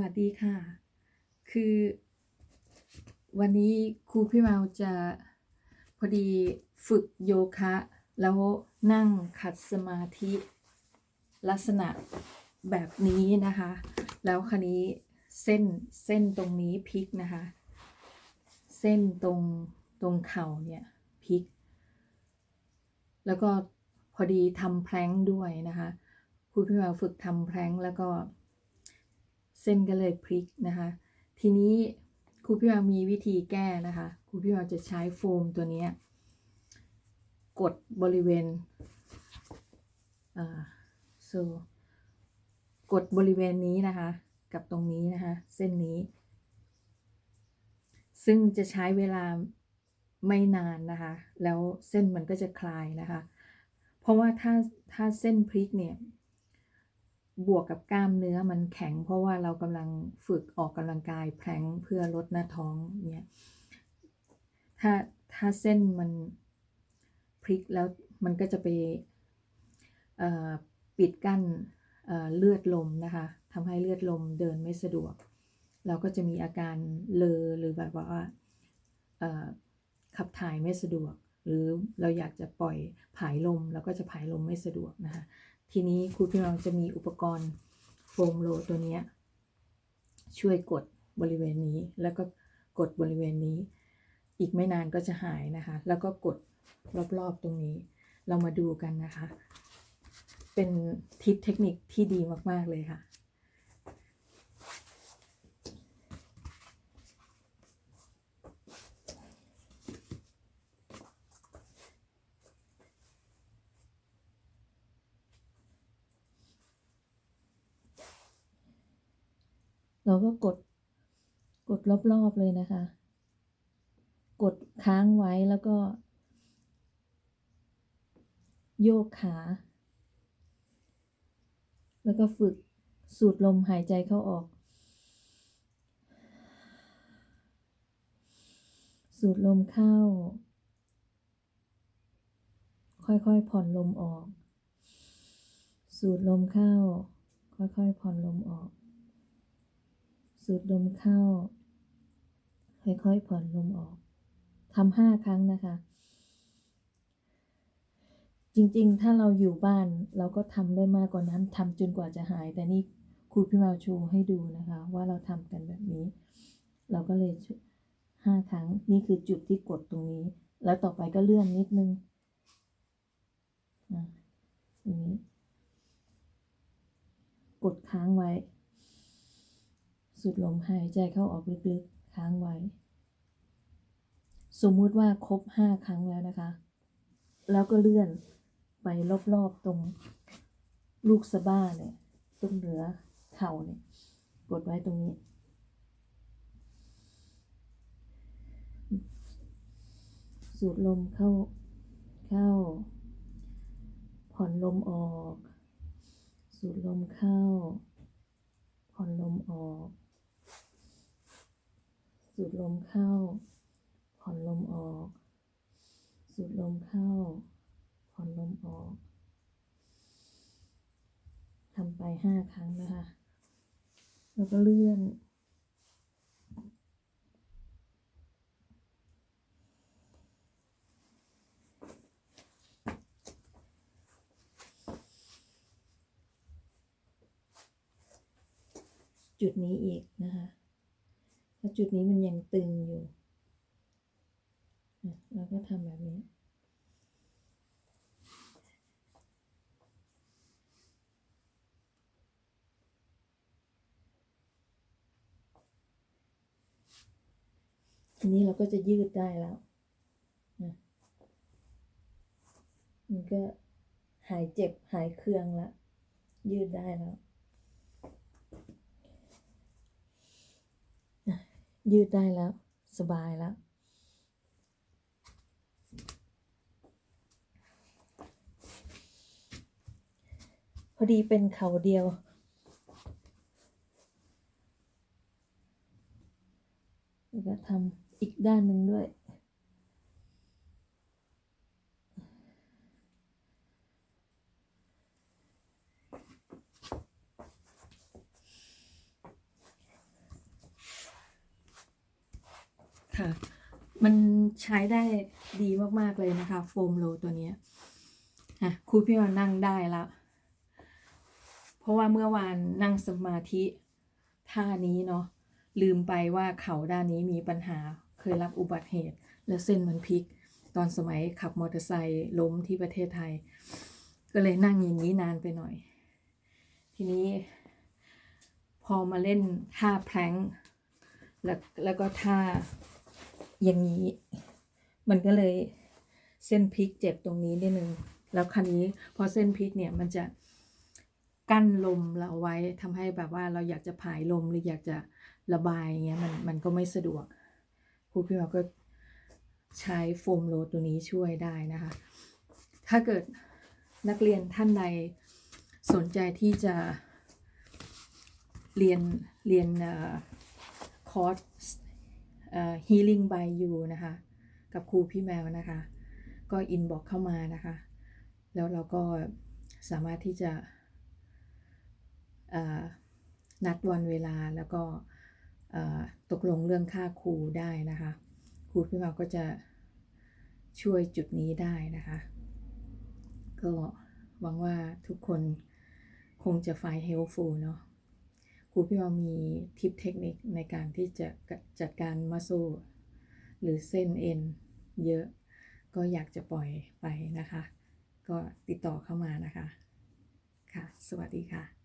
วัสดีค่ะ คือวันนี้ครูพี่เมาจะพอดีฝึกโยคะ แล้วนั่งขัดสมาธิลักษณะแบบนี้นะคะ แล้วคันนี้เส้นเส้นตรงนี้พลิกนะคะ เส้นตรงตรงเข่าเนี่ยพลิก แล้วก็พอดีทำแพลงด้วยนะคะครูพี่เมาฝึกทำแพลงแล้วก็ เส้นก็เลยพลิกนะคะ ทีนี้ครูพี่วามีวิธีแก้นะคะครูพี่วาจะใช้โฟมตัวนี้กดบริเวณอ่า so กดบริเวณนี้นะคะ กับตรงนี้นะคะ เส้นนี้ ซึ่งจะใช้เวลาไม่นานนะคะ แล้วเส้นมันก็จะคลายนะคะ เพราะว่าถ้าถ้าเส้นพลิกเนี่ย บวกกับกล้ามเนื้อมันแข็ง เพราะว่าเรากำลังฝึกออกกำลังกายแพลงเพื่อลดหน้าท้องเนี่ยถ้าถ้าเส้นมันพลิกแล้วมันก็จะไปปิดกั้นเเลือดลมนะคะทำให้เลือดลมเดินไม่สะดวก เราก็จะมีอาการเลอหรือแบบว่าขับถ่ายไม่สะดวก หรือเราอยากจะปล่อยผายลมเราก็จะผายลมไม่สะดวกนะคะ ทีนี้ครูพี่น้องจะมีอุปกรณ์โฟมโลตัวนี้ช่วยกดบริเวณนี้ แล้วก็กดบริเวณนี้ อีกไม่นานก็จะหายนะคะ แล้วก็กดรอบๆตรงนี้ เรามาดูกันนะคะ เป็นทิปเทคนิคที่ดีมาก ๆ เลยค่ะ เราก็กดกดรอบๆเลยนะคะ กดค้างไว้แล้วก็ โยกขา แล้วก็ฝึกสูดลมหายใจเข้าออก สูดลมเข้า ค่อยๆผ่อนลมออก สูดลมเข้า ค่อยๆผ่อนลมออก สูดลมเข้า ค่อยๆผ่อนลมออกทำห้าครั้งนะคะ จริงๆ ถ้าเราอยู่บ้านเราก็ทำได้มากกว่านั้นทำจนกว่าจะหาย แต่นี่ครูพี่มาชูให้ดูนะคะ ว่าเราทำกันแบบนี้ เราก็เลยห้าครั้งนี่คือจุดที่กดตรงนี้ แล้วต่อไปก็เลื่อนนิดนึงอะตรงนี้กดค้างไว้ สูดลมหายใจเข้าออกลึกๆ ค้างไว้ สมมุติว่าครบห้าครั้งแล้วนะคะ แล้วก็เลื่อนไปรอบๆตรงลูกสะบ้าเนี่ยตรงเหนือเข่าเนี่ยกดไว้ตรงนี้ สูดลมเข้าเข้า ผ่อนลมออก สูดลมเข้า ผ่อนลมออก สูดลมเข้า ผ่อนลมออก สูดลมเข้า ผ่อนลมออกทำไปห้าครั้งนะคะ แล้วก็เลื่อน จุดนี้อีกนะคะ ถ้าจุดนี้มันยังตึงอยู่นะเราก็ทำแบบนี้ ทีนี้เราก็จะยืดได้แล้วนะมันก็หายเจ็บหายเคืองแล้วยืดได้แล้ว ยืดได้แล้ว สบายแล้ว พอดีเป็นเขาเดียว แล้วก็ทำอีกด้านหนึ่งด้วย ห ค่ะ มันใช้ได้ดีมากๆเลยนะคะ โฟมโลตัวนี้อะครูพี่มานั่งได้แล้วเพราะว่าเมื่อวานนั่งสมาธิท่านี้เนาะลืมไปว่าเข่าด้านนี้มีปัญหาเคยรับอุบัติเหตุ แล้วเส้นมันพลิก ตอนสมัยขับมอเตอร์ไซค์ล้มที่ประเทศไทย ก็เลยนั่งอย่างนี้นานไปหน่อย ทีนี้ พอมาเล่นท่าแพลงแล้วแล้วก็ท่า อย่างนี้ มันก็เลยเส้นพลิกเจ็บตรงนี้นิดนึง แล้วคันนี้พอเส้นพลิกเนี่ยมันจะกั้นลมเราไว้ทำให้แบบว่าเราอยากจะผายลมหรืออยากจะระบายเงี้ยมันมันก็ไม่สะดวกครูพี่หมอก็ใช้โฟมโรลตัวนี้ช่วยได้นะคะ ถ้าเกิดนักเรียนท่านใดสนใจที่จะเรียนเรียนคอร์ส healing by you นะคะ กับครูพี่แมวนะคะ ก็อินบอกเข้ามานะคะ แล้วเราก็สามารถที่จะนัดวันเวลาแล้วก็ตกลงเรื่องค่าครูได้นะคะ ครูพี่แมวก็จะช่วยจุดนี้ได้นะคะ ก็หวังว่าทุกคนคงจะไฟ helpful เนาะ ครูพี่มามีทิปเทคนิคในการที่จะจัดการมัสโซหรือเส้นเอ็นเยอะ ก็อยากจะปล่อยไปนะคะ ก็ติดต่อเข้ามานะคะ ค่ะ สวัสดีค่ะ